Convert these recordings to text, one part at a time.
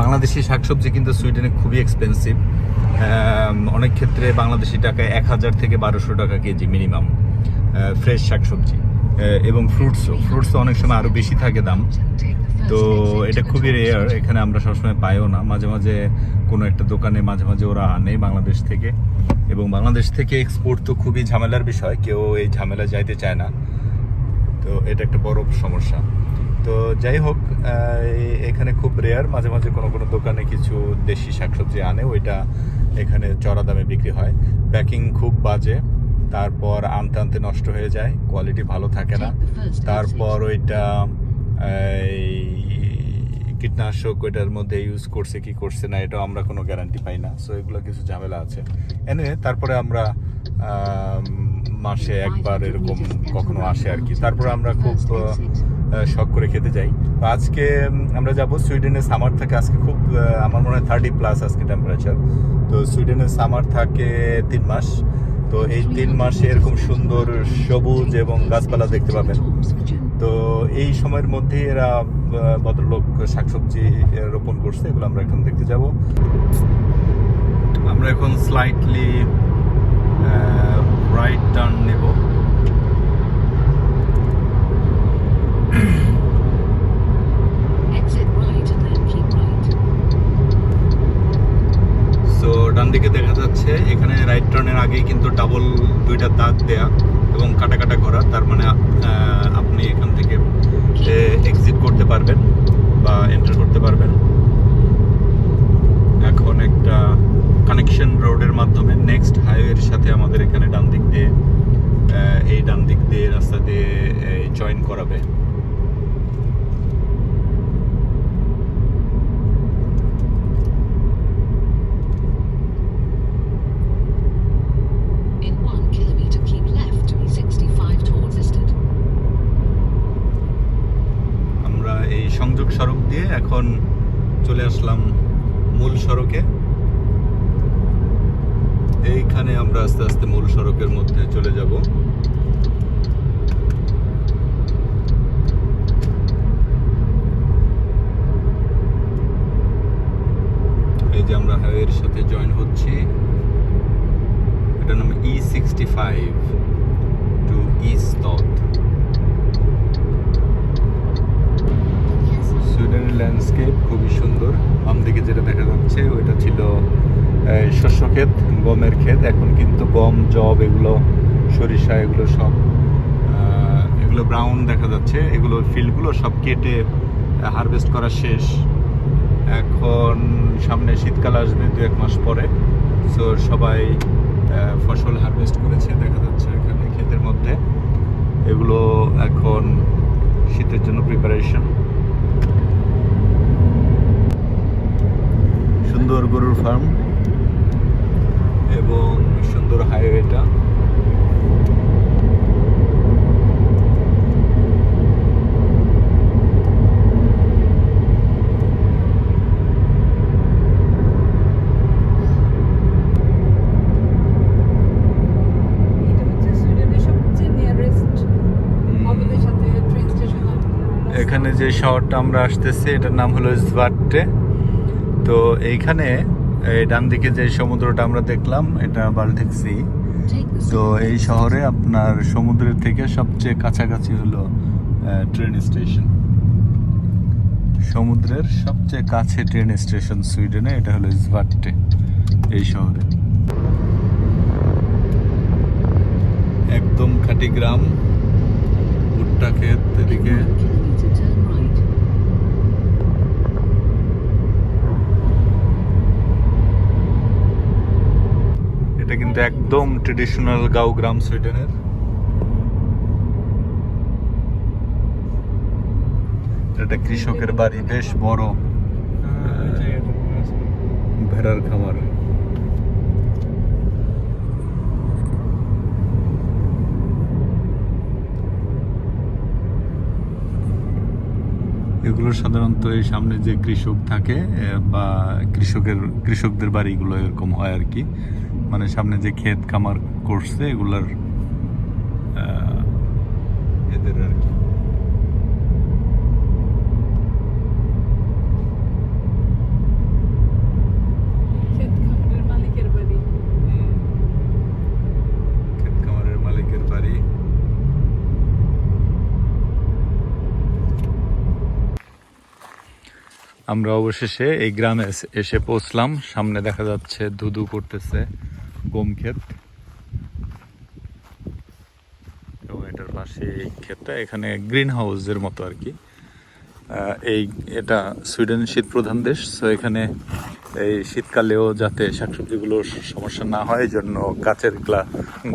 বাংলাদেশি শাকসবজি কিন্তু সুইডেনে খুবই এক্সপেন্সিভ অনেক ক্ষেত্রে বাংলাদেশি টাকায় এক হাজার থেকে বারোশো টাকা কেজি মিনিমাম ফ্রেশ শাকসবজি। এবং ফ্রুটসও ফ্রুটসও অনেক সময় আরও বেশি থাকে দাম। তো এটা খুবই রেয়ার এখানে আমরা সবসময় পাইও না। মাঝে মাঝে কোনো একটা দোকানে মাঝে মাঝে ওরা আনে বাংলাদেশ থেকে। এবং বাংলাদেশ থেকে এক্সপোর্ট তো খুবই ঝামেলার বিষয়। কেউ এই ঝামেলা যাইতে চায় না। তো এটা একটা বড় সমস্যা। তো যাই হোক এখানে খুব রেয়ার মাঝে মাঝে কোনো কোনো দোকানে কিছু দেশি শাকসবজি আনে ওইটা এখানে চড়া দামে বিক্রি হয়। প্যাকিং খুব বাজে তারপর আনতে আনতে নষ্ট হয়ে যায় কোয়ালিটি ভালো থাকে না। তারপর ওইটা এই, কীটনাশক ওইটার মধ্যে ইউজ করছে কি করছে না এটাও আমরা কোনো গ্যারান্টি পাই না। সো এগুলো কিছু ঝামেলা আছে। এনে তারপরে আমরা মাসে একবার এরকম কখনো আসে আর কি। তারপরে আমরা খুব শখ করে খেতে যাই তো আজকে আমরা যাব সুইডেনের সামার থাকে। আজকে খুব আমার মনে হয় থার্টি প্লাস আজকে টেম্পারেচার তো সুইডেনের সামার থাকে তিন মাস। তো এই তিন মাসে এরকম সুন্দর সবুজ এবং গাছপালা দেখতে পাবেন। তো এই সময়ের মধ্যে এরা ভদ্রলোক শাকসবজি রোপণ করছে, এগুলো আমরা এখন দেখতে যাব। আমরা এখন স্লাইটলি রাইট টার্ন নেব। ডান দিকে দেখা যাচ্ছে এখানে রাইট টার্নের আগেই কিন্তু ডাবল দুইটা দাগ দেয়া এবং কাটা কাটা করা। তার মানে আপনি এখান থেকে এক্সিট করতে পারবেন বা এন্টার করতে পারবেন। এখন একটা কানেকশন রোডের মাধ্যমে নেক্সট হাইওয়ের সাথে আমাদের এখানে ডান দিক দিয়ে এই ডান দিক দিয়ে রাস্তা দিয়ে জয়েন করাবে In one kilometer, keep left to E65 towards Isted. আমরা এই সংযোগ সড়ক দিয়ে এখন চলে আসলাম মূল সড়কে এইখানে আমরা আস্তে আস্তে মূল সড়কের মধ্যে চলে যাব এই হাইওয়ের সাথে জয়েন হচ্ছি। এটার নাম E sixty five to Ystad সুইডেনের ল্যান্ডস্কেপ খুবই সুন্দর। বাম দিকে যেটা দেখা যাচ্ছে, ওইটা ছিল শস্য ক্ষেত, গমের ক্ষেত। এখন কিন্তু গম জব এগুলো, সরিষা এগুলো সব এগুলো ব্রাউন দেখা যাচ্ছে। এগুলো ফিল্ডগুলো সব কেটে হারভেস্ট করা শেষ। এখন সামনে শীতকাল আসবে দু এক মাস পরে। সো সবাই ফসল হারভেস্ট করেছে, দেখা যাচ্ছে এখানে ক্ষেতের মধ্যে। এগুলো এখন শীতের জন্য প্রিপারেশন সুন্দর গরুর ফার্ম এবং সুন্দর হাইওয়েটা এটা হচ্ছে সুইডেনের সবচেয়ে নিয়ারেস্ট আমাদের সাথে ট্রেন স্টেশন এখানে যে শহরটা আমরা আসতেছি এটার নাম হলো জভাট্টে তো এইখানে এই ডান দিকে যে সমুদ্রটা আমরা দেখলাম এটা বাল্টিক সি। তো এই শহরে আপনার সমুদ্রের থেকে সবচেয়ে কাছাকাছি হলো ট্রেন স্টেশন। সমুদ্রের সবচেয়ে কাছে ট্রেন স্টেশন সুইডেনে এটা হলো ইসভাট্টে এই শহরে। একদম খাঁটি গ্রাম ভুট্টা ক্ষেত এদিকে। এটা একদম ট্রেডিশনাল গাঁও গ্রাম সুইডেনের। এটা কৃষকের বাড়ি, বেশ বড়। ভেড়ার খামার। এগুলো সাধারণত এই সামনে যে কৃষক থাকে বা কৃষকের, কৃষকদের বাড়িগুলো এরকম হয় আর কি। মানে সামনে যে ক্ষেত কামার করছে এগুলার এদের আর কি। আমরা অবশেষে এই গ্রামে এসে পৌঁছলাম। সামনে দেখা যাচ্ছে ধুধু করতেছে। গম ক্ষেত। এবং এটার পাশে এই ক্ষেতটা, এখানে গ্রিন হাউসের মতো আর কি। এই, এটা সুইডেন শীত প্রধান দেশ তো এখানে এই শীতকালেও যাতে শাকসবজিগুলোর সমস্যা না হয়, এই জন্য গাছের গ্লা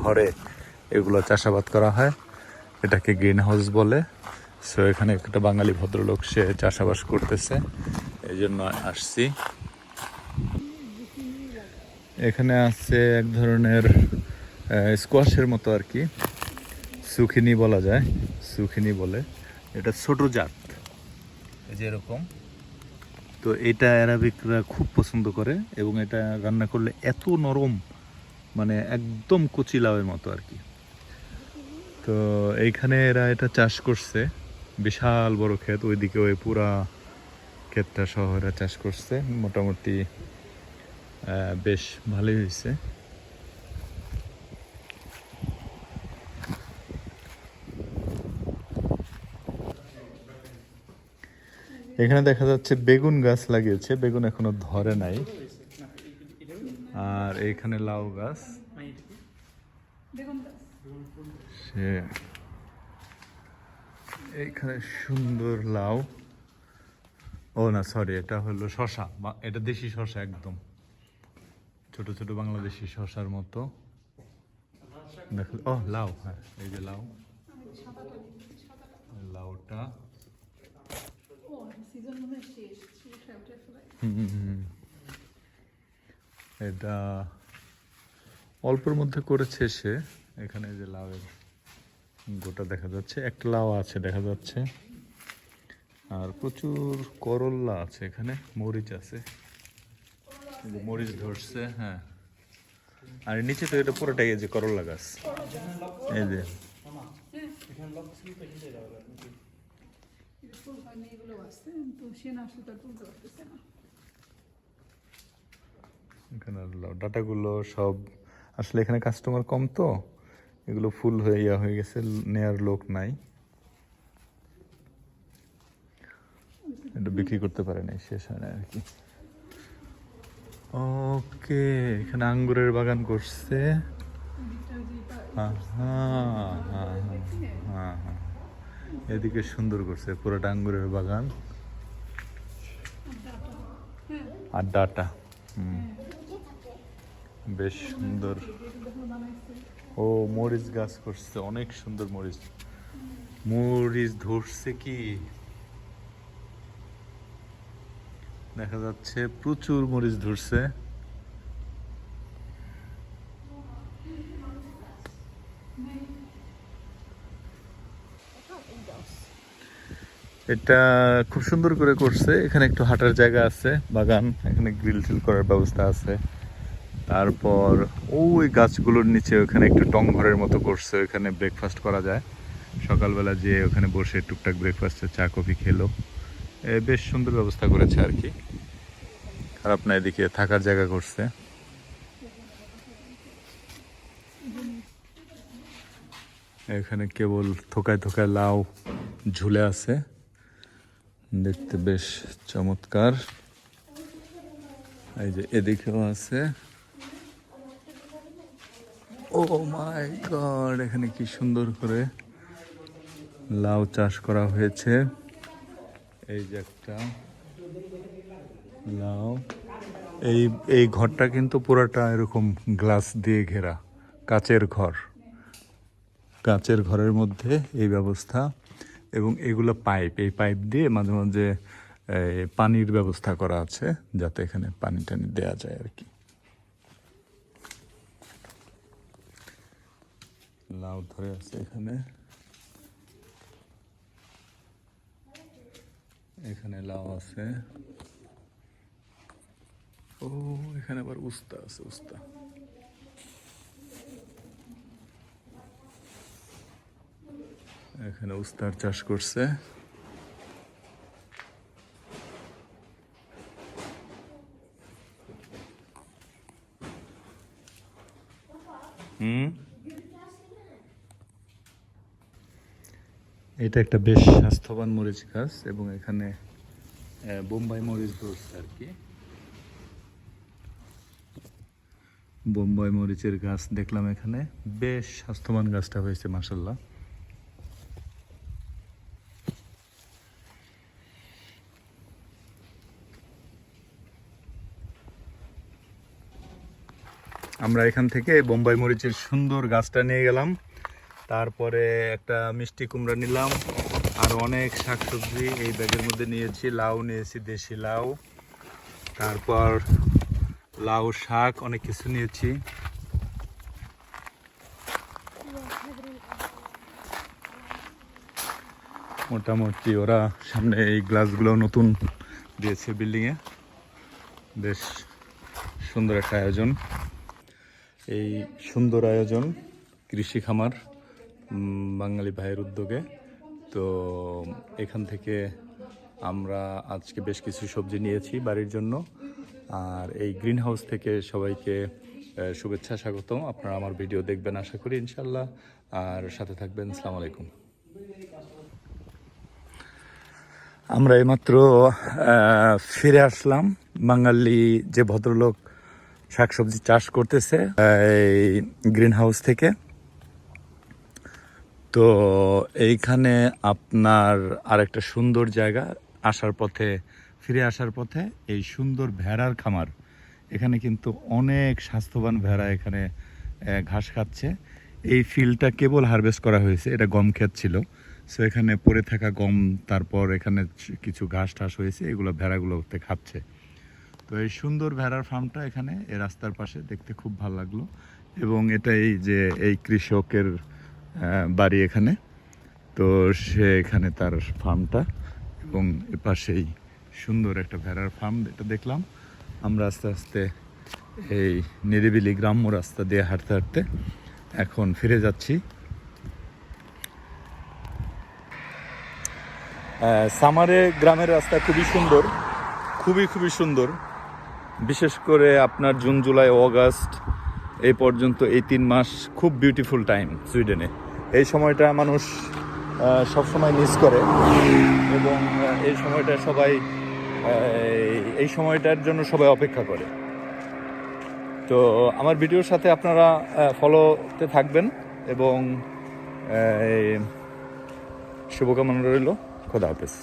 ঘরে এগুলো চাষাবাদ করা হয়। এটাকে গ্রিন হাউস বলে। সো এখানে একটা বাঙালি ভদ্রলোক, সে চাষাবাস করতেছে। এই জন্য আসছি। এখানে আছে এক ধরনের স্কোয়াশের মতো আর কি। সুখিনি বলা যায়, সুখিনি বলে। এটা ছোট জাত। এই যে এরকম। তো এটা অ্যারাবিকরা খুব পছন্দ করে এবং এটা রান্না করলে এত নরম মানে একদম কচি লাউয়ের মতো আর কি। তো এইখানে এরা এটা চাষ করছে। বিশাল বড় ক্ষেত, ওইদিকে ওই পুরা ক্ষেতটা শহরে চাষ করছে। মোটামুটি বেশ ভালোই হয়েছে। এখানে দেখা যাচ্ছে বেগুন গাছ লাগিয়েছে, বেগুন এখনও ধরে নাই। আর এখানে লাউ গাছ। সে এইখানে সুন্দর লাউ। ও না সরি এটা হলো শশা এটা দেশি শশা একদম। ছোট ছোট বাংলাদেশি শশার মতো। দেখো, ও, লাউ হ্যাঁ এই যে লাউ। লাউটা। এটা অল্পের মধ্যে করেছে সে। এখানে যে লাউয়ের গোটা দেখা যাচ্ছে। একটা লাউ আছে, দেখা যাচ্ছে। আর প্রচুর করল্লা আছে এখানে, মরিচ আছে। মরিচ ধরছে হ্যাঁ। আর নিচে তো এটা পুরোটাই এই যে করল্লা গাছ। এই যে। এখানে ডাটাগুলো সব আসলে এখানে কাস্টমার কম তো। এগুলো ফুল হয়ে ইয়া হয়ে গেছে, নেয়ার লোক নাই। এটা বিক্রি করতে পারে নাই, শেষ হয় না আর কি। ওকে, এখানে আঙ্গুরের বাগান করছে। এদিকে সুন্দর করছে, পুরোটা আঙ্গুরের বাগান। আর ডাটা বেশ সুন্দর। ও, মরিচ গাছ করছে, অনেক সুন্দর মরিচ। মরিচ ধরছে কি? দেখা যাচ্ছে, প্রচুর মরিচ ধরছে। এটা খুব সুন্দর করে করছে। এখানে একটু হাঁটার জায়গা আছে, বাগান। এখানে গ্রিল টিল করার ব্যবস্থা আছে। তারপর, ওই গাছগুলোর নিচে ওখানে একটু টং ঘরের মতো করছে। ওখানে ব্রেকফাস্ট করা যায়। সকালবেলা যে ওখানে বসে টুকটাক ব্রেকফাস্টে চা কফি খেলো। বেশ সুন্দর ব্যবস্থা করেছে আর কি। খারাপ না এদিকে থাকার জায়গা করছে। এখানে কেবল থোকায় থোকায় লাউ ঝুলে আছে। দেখতে বেশ চমৎকার। এই যে এদিকেও আছে। ও মাই গড, এখানে কি সুন্দর করে লাউ চাষ করা হয়েছে। এই যে একটা লাউ। এই এই ঘরটা কিন্তু পুরাটা এরকম গ্লাস দিয়ে ঘেরা, কাচের ঘর। কাচের ঘরের মধ্যে এই ব্যবস্থা এবং এগুলো পাইপ, এই পাইপ দিয়ে মাঝে মাঝে পানির ব্যবস্থা করা আছে যাতে এখানে পানি টানি দেওয়া যায় আর কি। লাউ ধরে আছে এখানে। এখানে লাউ আছে। ও, এখানে আবার উস্তা আছে, উস্তা। এখানে উস্তার চাষ করছে। হুম? এটা একটা বেশ স্বাস্থ্যবান মরিচ গাছ এবং এখানে বোম্বাই মরিচ ধরছে আর কি। বোম্বাই মরিচের গাছ দেখলাম এখানে। বেশ স্বাস্থ্যবান গাছটা হয়েছে মাসাল্লাহ আমরা এখান থেকে বোম্বাই মরিচের সুন্দর গাছটা নিয়ে গেলাম। তারপরে একটা মিষ্টি কুমড়া নিলাম। আর অনেক শাকসবজি এই ব্যাগের মধ্যে নিয়েছি, লাউ নিয়েছি, দেশি লাউ। তারপর লাউ, শাক, অনেক কিছু নিয়েছি। মোটামুটি ওরা সামনে এই গ্লাসগুলো নতুন দিয়েছে বিল্ডিংয়ে। বেশ সুন্দর একটা আয়োজন। এই সুন্দর আয়োজন কৃষি খামার বাঙালি ভাইয়ের উদ্যোগে। তো এখান থেকে আমরা আজকে বেশ কিছু সবজি নিয়েছি বাড়ির জন্য। আর এই গ্রিন হাউস থেকে সবাইকে শুভেচ্ছা স্বাগতম। আপনারা আমার ভিডিও দেখবেন, আশা করি ইনশাল্লাহ আর সাথে থাকবেন আসসালামু আলাইকুম। আমরা এইমাত্র ফিরে আসলাম। বাঙালি যে ভদ্রলোক শাকসবজি চাষ করতেছে এই গ্রিন হাউস থেকে। তো এইখানে আপনার আরেকটা সুন্দর জায়গা, আসার পথে ফিরে আসার পথে এই সুন্দর ভেড়ার খামার। এখানে কিন্তু অনেক স্বাস্থ্যবান ভেড়া এখানে ঘাস খাচ্ছে। এই ফিল্ডটা কেবল হারভেস্ট করা হয়েছে, এটা গম ক্ষেত ছিল। সো এখানে পড়ে থাকা গম, তারপর এখানে কিছু ঘাস টাস হয়েছে, এগুলো ভেড়াগুলোতে খাচ্ছে। তো এই সুন্দর ভেড়ার ফার্মটা এখানে, এ রাস্তার পাশে দেখতে খুব ভালো লাগল। এবং এটা এই যে, এই কৃষকের বাড়ি এখানে। তো সে এখানে তার ফার্মটা এবং এ পাশেই সুন্দর একটা ভেড়ার ফার্ম এটা দেখলাম। আমরা আস্তে আস্তে এই নিরিবিলি গ্রাম্য রাস্তা দিয়ে হাঁটতে হাঁটতে এখন ফিরে যাচ্ছি। সামারে গ্রামের রাস্তা খুবই সুন্দর, খুবই খুবই সুন্দর। বিশেষ করে আপনার জুন, জুলাই, অগাস্ট, এই পর্যন্ত এই তিন মাস খুব বিউটিফুল টাইম সুইডেনে এই সময়টা মানুষ সবসময় মিস করে এবং এই সময়টা সবাই এই সময়টার জন্য সবাই অপেক্ষা করে। তো আমার ভিডিওর সাথে আপনারা ফলোতে থাকবেন এবং শুভকামনা রইল। খোদা হাফেজ।